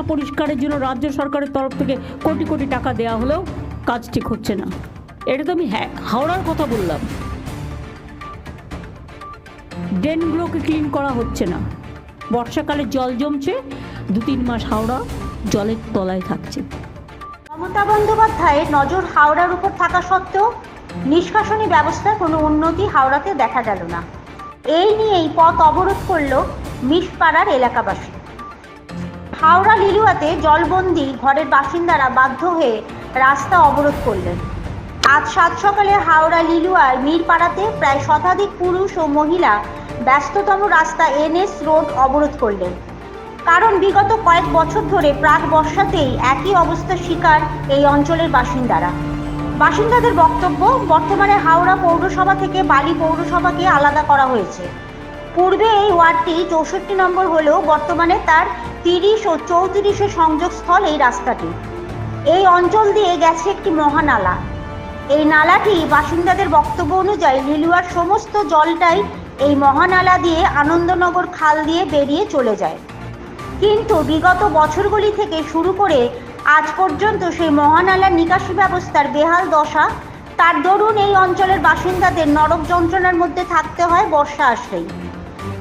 হাওড়া পরিষ্কারের জন্য রাজ্য সরকারের তরফ থেকে কোটি কোটি টাকা দেওয়া হলেও কাজ ঠিক হচ্ছে না। এটা তো আমি হ্যাঁ হাওড়ার কথা বললাম। ড্রেনগুলোকে ক্লিন করা হচ্ছে না। বর্ষাকালে জল জমছে দু তিন মাস হাওড়া জলের তলায় থাকছে। মমতা বন্দ্যোপাধ্যায়ের নজর হাওড়ার উপর থাকা সত্ত্বেও নিষ্কাশনী ব্যবস্থার কোনো উন্নতি হাওড়াতে দেখা গেল না। এই নিয়েই পথ অবরোধ করল মিশপাড়ার এলাকাবাসী। হাওড়া লিলুয়াতে জলবন্দি ঘরের বাসিন্দারা বাধ্য হয়ে রাস্তা অবরোধ করলেন। আজ সাত সকালে হাওড়া লিলুয়ার মিরপাড়াতে প্রায় শতাধিক পুরুষ ও মহিলা ব্যস্ততম রাস্তা এনএস রোড অবরোধ করলেন। কারণ বিগত কয়েক বছর ধরে প্রাক বর্ষাতেই একই অবস্থার শিকার এই অঞ্চলের বাসিন্দারা। বাসিন্দাদের বক্তব্য, বর্তমানে হাওড়া পৌরসভা থেকে বালি পৌরসভাকে আলাদা করা হয়েছে। পূর্বে এই ওয়ার্ডটি চৌষট্টি নম্বর হলেও বর্তমানে তার তিরিশ ও চৌত্রিশে সংযোগস্থল এই রাস্তাটি। এই অঞ্চল দিয়ে গেছে একটি মহানালা। এই নালাটি বাসিন্দাদের বক্তব্য অনুযায়ী লিলুয়ার সমস্ত জলটাই এই মহানালা দিয়ে আনন্দনগর খাল দিয়ে বেরিয়ে চলে যায়। কিন্তু বিগত বছরগুলি থেকে শুরু করে আজ পর্যন্ত সেই মহানালার নিকাশি ব্যবস্থার বেহাল দশা, তার দরুন এই অঞ্চলের বাসিন্দাদের নরক যন্ত্রণার মধ্যে থাকতে হয়, বর্ষা আসলেই।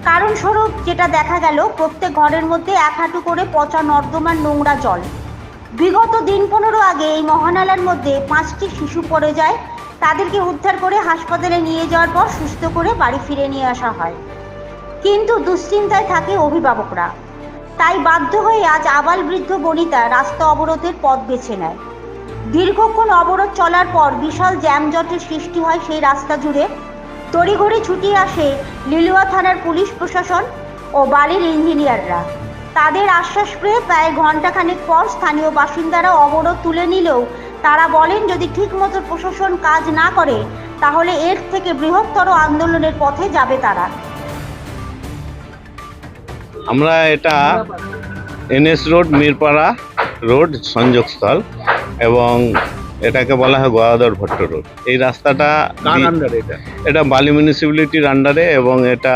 কারণ স্বরূপ যেটা দেখা গেল, প্রত্যেক ঘরের মধ্যে এক হাঁটু করে পচা নর্দমার নোংরা জল। বিগত দিন পনেরো আগে এই মহানালার মধ্যে পাঁচটি শিশু পড়ে যায়। তাদেরকে উদ্ধার করে হাসপাতালে নিয়ে যাওয়ার পর সুস্থ করে বাড়ি ফিরে নিয়ে আসা হয়। কিন্তু দুশ্চিন্তায় থাকে অভিভাবকরা। তাই বাধ্য হয়ে আজ আবাল বৃদ্ধ বনিতা রাস্তা অবরোধের পথ বেছে নেয়। দীর্ঘক্ষণ অবরোধ চলার পর বিশাল জ্যামজটের সৃষ্টি হয় সেই রাস্তা জুড়ে। তড়িঘড়ি ছুটি আসে লিলুয়া থানার পুলিশ প্রশাসন ও বাড়ির ইঞ্জিনিয়াররা। তাদের আশ্বাস পেয়ে প্রায় ঘন্টাখানেক পর স্থানীয় বাসিন্দারা অবরোধ তুলে নিলেও তারা বলেন, যদি ঠিকমতো প্রশাসন কাজ না করে, তাহলে এর থেকে বৃহত্তর আন্দোলনের পথে যাবে তারা। আমরা এটা এনএস রোড, মিরপাড়া রোড সংযোগস্থল এবং এটাকে বলা হয় গোয়াদর ভট্ট রোড। এই রাস্তাটা এটা? বালি মিউনিসিপ্যালিটির আন্ডারে এবং এটা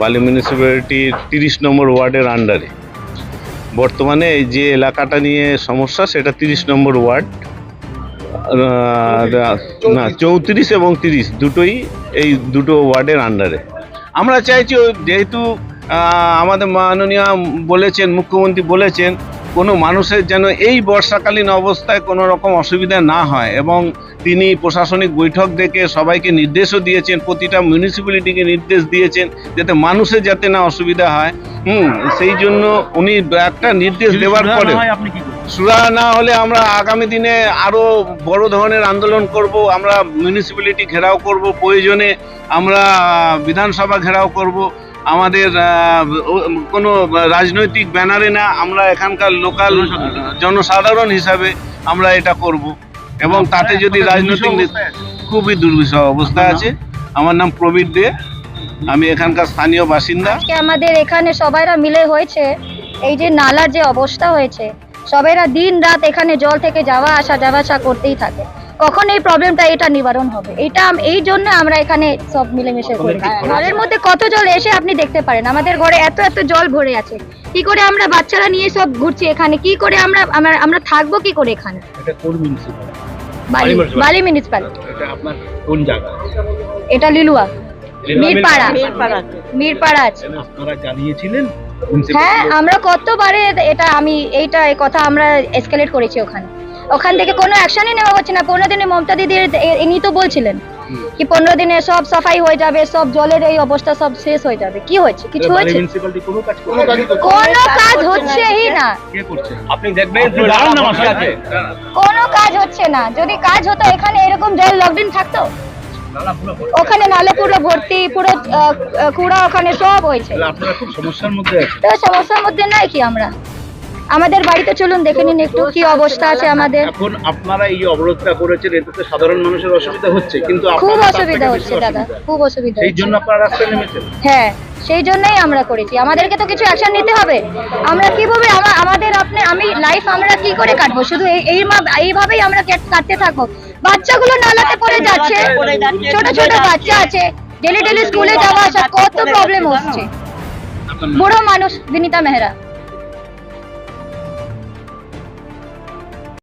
বালি মিউনিসিপ্যালিটির তিরিশ নম্বর ওয়ার্ডের আন্ডারে বর্তমানে এই যে এলাকাটা নিয়ে সমস্যা সেটা তিরিশ নম্বর ওয়ার্ড। না চৌত্রিশ। এবং তিরিশ দুটোই এই দুটো ওয়ার্ডের আন্ডারে আমরা চাইছি যেহেতু আমাদের মাননীয় বলেছেন মুখ্যমন্ত্রী বলেছেন কোনো মানুষের যেন এই বর্ষাকালীন অবস্থায় কোনো রকম অসুবিধা না হয় এবং তিনি প্রশাসনিক বৈঠক ডেকে সবাইকে নির্দেশও দিয়েছেন প্রতিটা মিউনিসিপ্যালিটিকে নির্দেশ দিয়েছেন যাতে মানুষের যাতে না অসুবিধা হয়। হুম সেই জন্য উনি একটা নির্দেশ দেওয়ার পরে সুরা না হলে আমরা আগামী দিনে আরও বড় ধরনের আন্দোলন করব আমরা মিউনিসিপ্যালিটি ঘেরাও করব প্রয়োজনে আমরা বিধানসভা ঘেরাও করব। আমাদের কোনো রাজনৈতিক ব্যানারে না আমরা এখানকার লোকাল জনসাধারণ হিসাবে আমরা এটা করব। এবং তাতে যদি রাজনৈতিক খুবই দুর্বিষহ অবস্থা আছে। আমার নাম প্রবীর দে। আমি এখানকার স্থানীয় বাসিন্দা। আমাদের এখানে সবাইরা মিলে হয়েছে। এই যে নালার যে অবস্থা হয়েছে সবাইরা দিন রাত এখানে জল থেকে যাওয়া আসা যাওয়া আসা করতেই থাকে। কখন এই প্রবলেমটা এটা নিবারণ হবে? এটা এই জন্য আমরা এখানে সব মিলেমিশে করি। ঘরের মধ্যে কত জল এসে আপনি দেখতে পারেন? আমাদের ঘরে এত এত জল ভরে আছে। কি করে আমরা বাচ্চারা নিয়ে সব ঘুরছি এখানে? কি করে আমরা আমরা আমরা থাকব কি করে এখানে? বালি municipality? মিউনিসিপাল এটা আপনার কোন জায়গা? এটা লিলুয়া। মিরপাড়া। মিরপাড়া। মিরপাড়া আছে। আপনারা জানিয়েছিলেন হ্যাঁ আমরা কতবারে এটা আমি এইটা কথা আমরা এসকেলেট করেছি ওখানে। ওখান থেকে কোনো অ্যাকশনই নেওয়া হচ্ছে না। পনেরো দিনে মমতা দিদি ইনি তো বলছিলেন কি পনেরো দিনে সব সাফাই হয়ে যাবে সব জলের এই অবস্থা সব শেষ হয়ে যাবে। কি হয়েছে? কিছু হয়েছে? কোনো কাজ কোনো কাজ কাজ হচ্ছেই না। আপনি দেখবেন কোনো কাজ হচ্ছে না। যদি কাজ হতো এখানে এরকম জল লকডিন থাকতো? ওখানে নালে পুরো ভর্তি পুরো কুড়া ওখানে সব হয়েছে। আপনারা খুব সমস্যার মধ্যে তো সমস্যার মধ্যে নাই কি আমরা? আমাদের বাড়িতে চলুন দেখে নিন একটু কি অবস্থা আছে আমাদের। এখন আপনারা এই অবরোধটা করেছেন এতে তো সাধারণ মানুষের অসুবিধা হচ্ছে কিন্তু খুব অসুবিধা হচ্ছে দাদা খুব অসুবিধা হচ্ছে। জন্য আপনারা রাস্তায় নেমেছেন? হ্যাঁ সেই জন্যই আমরা করেছি। আমাদেরকে তো কিছু অ্যাকশন নিতে হবে। আমরা কীভাবে আমাদের আপনি আমি লাইফ আমরা কি করে কাটবো? শুধু এই এই এইভাবেই আমরা কাটতে থাকব। বাচ্চাগুলো নালাতে পড়ে যাচ্ছে। ছোট ছোট বাচ্চা আছে। ডেলি ডেলি স্কুলে যাওয়া আসা কত প্রবলেম হচ্ছে। বুড়ো মানুষ বিনিতা মেহরা।